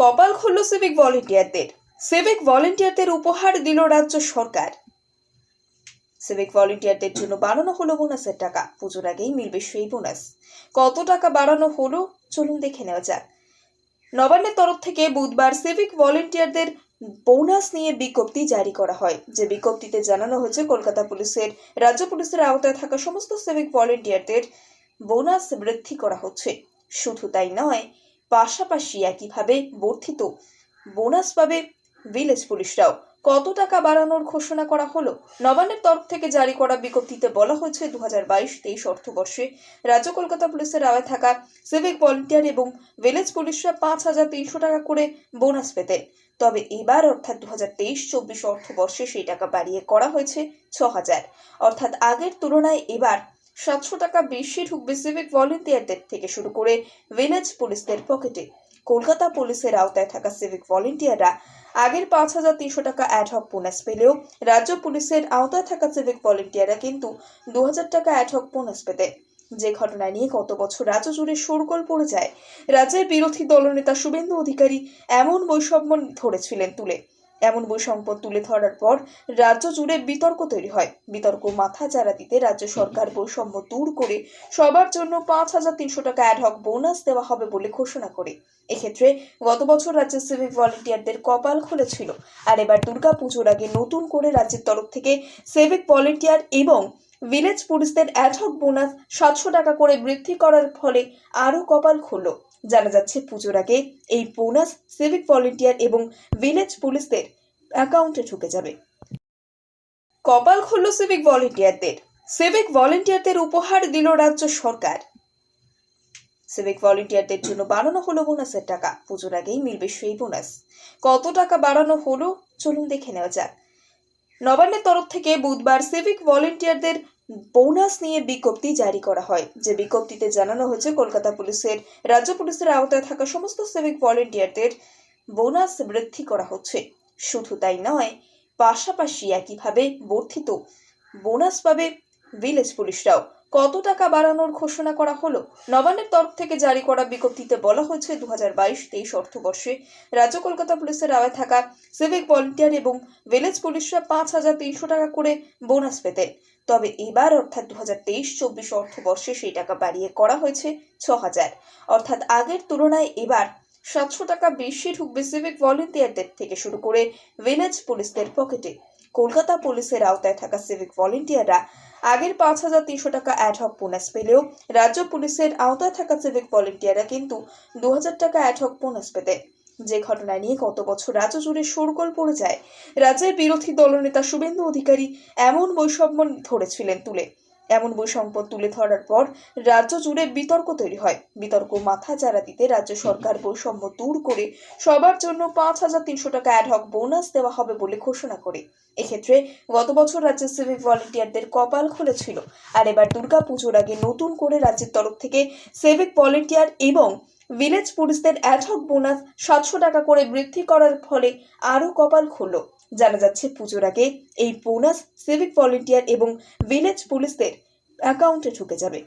কপাল খুলল civic ভলেন্টিয়ারদের civic ভলেন্টিয়ারদের উপহার দিল রাজ্য সরকার। সিভিক ভলেন্টিয়ারদের জন্য বাড়ানো হলো বোনাসের টাকা। পুজোর আগেই মিলবে সেই বোনাস। কত টাকা বাড়ানো হলো? চলুন দেখে নেওয়া যাক। নবান্নের তরফ থেকে বুধবার সিভিক ভলেন্টিয়ারদের বোনাস নিয়ে বিজ্ঞপ্তি জারি করা হয়। যে বিজ্ঞপ্তিতে জানানো হয়েছে, কলকাতা পুলিশের রাজ্য পুলিশের আওতায় থাকা সমস্ত সিভিক ভলেন্টিয়ারদের বোনাস বৃদ্ধি করা হচ্ছে। শুধু তাই নয় পাশাপাশি একইভাবে বর্ধিত বোনাস পাবে ভিলেজ পুলিশরাও। কত টাকা বাড়ানোর ঘোষণা করা হলো? নবান্নের তরফ থেকে জারি করা বিজ্ঞপ্তিতে বলা হয়েছে দু হাজার বাইশ তেইশ অর্থবর্ষে রাজ্য কলকাতা পুলিশের আওয়ায় থাকা সিভিক ভলেন্টিয়ার এবং ভিলেজ পুলিশরা পাঁচ হাজার তিনশো টাকা করে বোনাস পেতেন। তবে এবার অর্থাৎ দু হাজার তেইশ চব্বিশ অর্থবর্ষে সেই টাকা বাড়িয়ে করা হয়েছে ছ হাজার। অর্থাৎ আগের তুলনায় এবার সাতশো টাকা বেশি ঢুকবে সিভিক ভলেন্টিয়ারদের থেকে শুরু করে ভিলেজ পুলিশদের পকেটে কলকাতা পুলিশের আওতায় থাকা সিভিক ভলেন্টিয়াররা আগের পাঁচ হাজার তিনশো টাকা অ্যাডহক বোনাস পেলেও রাজ্য পুলিশের আওতায় থাকা সিভিক ভলেন্টিয়াররা কিন্তু দু হাজার টাকা অ্যাডহক বোনাস পেতে। যে ঘটনা নিয়ে গত বছর রাজ্য জুড়ে শোরগোল পড়ে যায়, রাজ্যের বিরোধী দলনেতা শুভেন্দু অধিকারী এমন বৈষম্য ধরেছিলেন তুলে। এমন বই সম্পদ তুলে ধরার পর রাজ্য জুড়ে বিতর্ক তৈরি হয়। বিতর্ক মাথা চারা দিতে রাজ্য সরকার বৈষম্য দূর করে সবার জন্য পাঁচ হাজার তিনশো টাকা অ্যাডহক বোনাস দেওয়া হবে বলে ঘোষণা করে। এক্ষেত্রে গত বছর রাজ্যের সিভিক ভলেন্টিয়ারদের কপাল খুলেছিল। আর এবার দুর্গা পুজোর আগে নতুন করে রাজ্যের তরফ থেকে সিভিক ভলেন্টিয়ার এবং ভিলেজ পুলিশদের অ্যাডহক বোনাস সাতশো টাকা করে বৃদ্ধি করার ফলে আরও কপাল খুলল। জানা যাচ্ছে পুজোর আগে এই বোনাস সিভিক ভলেন্টিয়ার এবং ভিলেজ পুলিশদের অ্যাকাউন্টে ঢুকে যাবে। কপাল খুলল সিভিক ভলেন্টিয়ারদের। সিভিক ভলেন্টিয়ারদের উপহার দিল রাজ্য সরকার। সিভিক ভলেন্টিয়ারদের জন্য বাড়ানো হলো বোনাসের টাকা। পুজোর আগেই মিলবে সেই বোনাস। কত টাকা বাড়ানো হলো, চলুন দেখে নেওয়া যাক। নবান্নের তরফ থেকে বুধবার সিভিক ভলেন্টিয়ারদের বোনাস নিয়ে বিজ্ঞপ্তি জারি করা হয়। যে বিজ্ঞপ্তিতে জানানো হয়েছে, কলকাতা পুলিশের রাজ্য পুলিশের আওতায় থাকা সমস্ত সিভিক ভলেন্টিয়ারদের বোনাস বৃদ্ধি করা হচ্ছে। শুধু তাই নয়, পাশাপাশি একইভাবে বর্ধিত বোনাস পাবে ভিলেজ পুলিশরাও। কত টাকা বাড়ানোর ঘোষণা করা হলো? নবান্নের তরফ থেকে জারি করা বিজ্ঞপ্তিতে বলা হয়েছে দু হাজার বাইশ তেইশ অর্থবর্ষে রাজ্য কলকাতা পুলিশের আওয়ায় থাকা সিভিক ভলেন্টিয়ার এবং ভিলেজ পুলিশরা পাঁচ হাজার তিনশো টাকা করে বোনাস পেতেন। তবে এবার অর্থাৎ দু হাজার তেইশ চব্বিশ অর্থবর্ষে সেই টাকা বাড়িয়ে করা হয়েছে ছ হাজার অর্থাৎ আগের তুলনায় এবার সাতশো টাকা বেশি ঢুকবে সিভিক ভলেন্টিয়ারদের থেকে শুরু করে ভিলেজ পুলিশদের পকেটে। কলকাতা পুলিশের আওতায় থাকা সিভিক ভলেন্টিয়াররা আগের পাঁচ হাজার তিনশো টাকা অ্যাডহক বোনাস পেলেও রাজ্য পুলিশের আওতায় থাকা সিভিক ভলেন্টিয়াররা কিন্তু দু হাজার টাকা অ্যাডহক বোনাস পেতে। যে ঘটনা নিয়ে গত বছর রাজ্য জুড়ে শোরগোল পড়ে যায়, রাজ্যের বিরোধী দলনেতা শুভেন্দু অধিকারী এমন বৈষম্য ধরেছিলেন তুলে। এমন বই সম্পদ তুলে ধরার পর রাজ্য জুড়ে বিতর্ক তৈরি হয়। বিতর্ক মাথা চারা দিতে রাজ্য সরকার বৈষম্য দূর করে সবার জন্য পাঁচ হাজার তিনশো টাকা অ্যাডহক বোনাস দেওয়া হবে বলে ঘোষণা করে। এক্ষেত্রে গত বছর রাজ্যের সিভিক ভলেন্টিয়ারদের কপাল খুলেছিল। আর এবার দুর্গা পুজোর আগে নতুন করে রাজ্যের তরফ থেকে সিভিক ভলেন্টিয়ার এবং ভিলেজ পুলিশদের অ্যাডহক বোনাস সাতশো টাকা করে বৃদ্ধি করার ফলে আরও কপাল খুলল। জানা যাচ্ছে পুজোর আগে এই বোনাস সিভিক ভলেন্টিয়ার এবং ভিলেজ পুলিশদের অ্যাকাউন্টে ঢুকে যাবে।